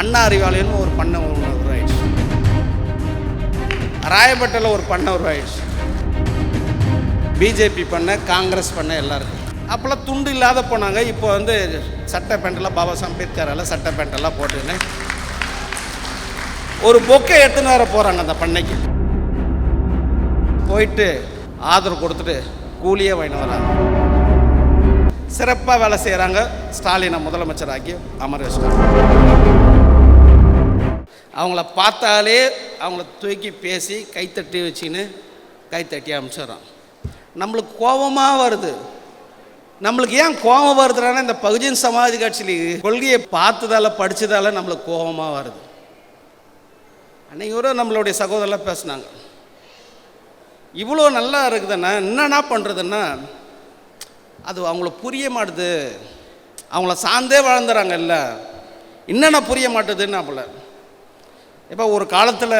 அண்ணா அறிவாலயம்னு ஒரு பண்ணை ஒன்று உருவாயிடுச்சு ராயப்பேட்டையில் ஒரு பண்ணை உருவாயிடுச்சு பிஜேபி பண்ண காங்கிரஸ் பண்ண எல்லாருக்கும். அப்போல்லாம் துண்டு இல்லாத போனாங்க. இப்போ வந்து சட்டை பேண்டெல்லாம் பாபா சாஹ் சட்டை பேண்டெல்லாம் போட்டுன்னு ஒரு பொக்கை எடுத்துன்னு வர போகிறாங்க அந்த பண்ணைக்கு. போயிட்டு ஆதரவு கொடுத்துட்டு கூலியே வாங்கிட்டு வராங்க. சிறப்பாக வேலை செய்கிறாங்க ஸ்டாலினை முதலமைச்சராக்கி அமர வச்சிட்டாங்க அவங்கள பார்த்தாலே அவங்கள தூக்கி பேசி கைத்தட்டி வச்சுன்னு கைத்தட்டி அனுப்பிச்சிடுறான் நம்மளுக்கு கோபமாக வருது. நம்மளுக்கு ஏன் கோபம் வருதுன்னா இந்த பகுஜன் சமாஜ் கட்சியில் கொள்கையை பார்த்ததால படித்ததால நம்மளுக்கு கோபமாக வருது. அன்னைக்கு நம்மளுடைய சகோதரெலாம் பேசுனாங்க. இவ்வளோ நல்லா இருக்குதுன்னா என்னென்ன பண்ணுறதுன்னா அது அவங்களுக்கு புரிய மாட்டுது. அவங்கள சார்ந்தே வாழ்ந்துறாங்கல்ல. என்னென்ன புரிய மாட்டுதுன்னு அப்பல இப்போ ஒரு காலத்தில்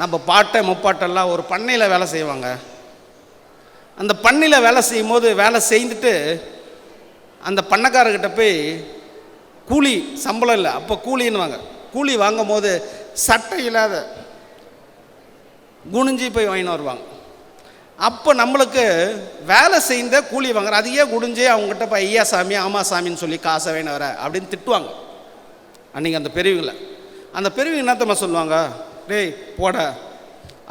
நம்ம பாட்டை முப்பாட்டெல்லாம் ஒரு பண்ணையில் வேலை செய்வாங்க. அந்த பண்ணையில் வேலை செய்யும் போது வேலை செய்துட்டு அந்த பண்ணக்காரர்கிட்ட போய் கூலி சம்பளம் இல்லை அப்போ கூலின்னுவாங்க. கூலி வாங்கும் போது சட்டை இல்லாத குனிஞ்சி போய் வாங்கின்னு வருவாங்க. அப்போ நம்மளுக்கு வேலை செய்த கூலி வாங்குற அதையே குடிஞ்சே அவங்ககிட்ட போய் ஐயா சாமி ஆமா சாமின்னு சொல்லி காசை வேணும் வர அப்படின்னு திட்டுவாங்க. அன்றைக்கி அந்த பெரியவங்களை. அந்த பெரியவங்க என்னத்தம்மா சொல்லுவாங்க? டேய் போட.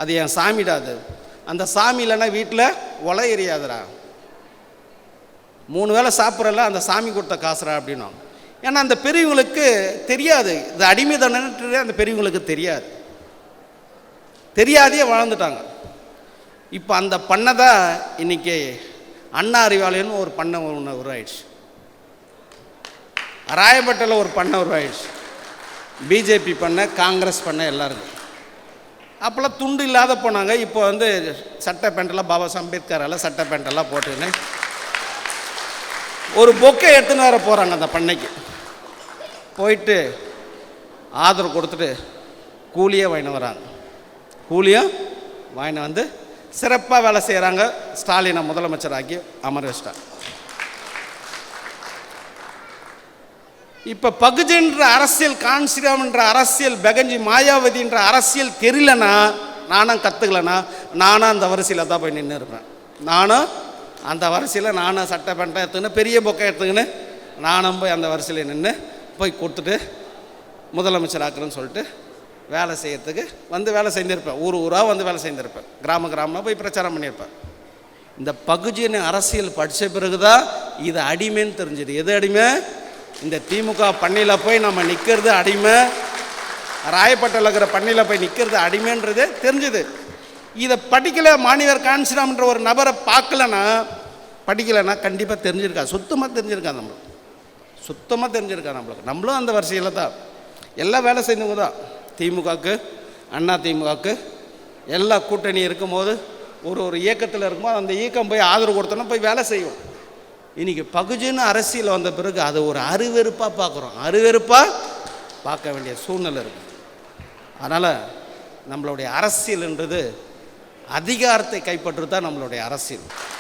அது என் சாமிடாது அந்த சாமி இல்லைன்னா வீட்டில் ஒலை எரியாதுடா. மூணு வேளை சாப்பிட்றல அந்த சாமி கொடுத்த காசுடா அப்படின்னோம் ஏன்னா அந்த பெரியவங்களுக்கு தெரியாது. இது அடிமை தானே அந்த பெரியவங்களுக்கு தெரியாது. தெரியாதே வாழ்ந்துட்டாங்க. இப்போ அந்த பண்ணை தான் இன்றைக்கி அண்ணா அறிவாலயம்னு ஒரு பண்ணை ஒன்று உருவாயிடுச்சு. ராயப்பேட்டையில் ஒரு பண்ணை உருவாயிடுச்சு. பிஜேபி பண்ண காங்கிரஸ் பண்ண எல்லாருக்கும். அப்போல்லாம் துண்டு இல்லாத போனாங்க. இப்போ வந்து சட்டை பேண்டெல்லாம் பாபா சாஹ் சட்டை பேண்டெல்லாம் போட்டுன்னு ஒரு பொக்கை எடுத்துன்னு வர போகிறாங்க அந்த பண்ணைக்கு. போயிட்டு ஆதரவு கொடுத்துட்டு கூலியே வாங்கினு வராங்க. கூலியும் வாங்கினு வந்து சிறப்பாக வேலை செய்கிறாங்க ஸ்டாலினை முதலமைச்சராக்கி அமர வச்சிட்டாங்க. இப்போ பகுஜன்ற அரசியல் கான்சிராம்ன்ற அரசியல் பெகஞ்சி மாயாவதின்ற அரசியல் தெரியலனா? நானும் கற்றுக்கலனா நானும் அந்த வரிசையில் தான் போய் நின்று இருப்பேன். நானும் அந்த வரிசையில் நானும் சட்டை பேண்ட்டை எடுத்துக்கின்னு பெரிய பொக்கை எடுத்துக்கின்னு நானும் போய் அந்த வரிசையில் நின்று போய் கொடுத்துட்டு முதலமைச்சர் ஆக்குறேன்னு சொல்லிட்டு வேலை செய்யறதுக்கு வந்து வேலை செஞ்சுருப்பேன் ஊர் ஊராக வந்து வேலை செஞ்சுருப்பேன் கிராம கிராமமாக போய் பிரச்சாரம் பண்ணியிருப்பேன். இந்த பகுஜின் அரசியல் படித்த பிறகு தான் இது அடிமைன்னு தெரிஞ்சது. எது அடிமை? இந்த திமுக பண்ணியில் போய் நம்ம நிற்கிறது அடிமை. ராயப்பட்டில் இருக்கிற பண்ணியில் போய் நிற்கிறது அடிமைன்றது தெரிஞ்சுது. இதை படிக்கல மாணிவர் கான்சிராம்ன்ற ஒரு நபரை பார்க்கலன்னா படிக்கலைன்னா கண்டிப்பாக தெரிஞ்சிருக்கா. சுத்தமாக தெரிஞ்சிருக்கா நம்மளுக்கு. சுத்தமாக தெரிஞ்சிருக்கா நம்மளுக்கு. நம்மளும் அந்த வரிசையில் தான். எல்லாம் வேலை செஞ்சவங்க தான். திமுகவுக்கு அண்ணா திமுகவுக்கு எல்லா கூட்டணி இருக்கும்போது ஒரு ஒரு இயக்கத்தில் இருக்கும்போது அந்த இயக்கம் போய் ஆதரவு கொடுத்தோன்னா போய் வேலை செய்வோம். இன்றைக்கி பகுஜின்னு அரசியல் வந்த பிறகு அதை ஒரு அருவெருப்பாக பார்க்குறோம். அருவெருப்பாக பார்க்க வேண்டிய சூழ்நிலை இருக்குது அதனால் நம்மளுடைய அரசியல்ன்றது அதிகாரத்தை கைப்பற்றுறது தான் நம்மளுடைய அரசியல்.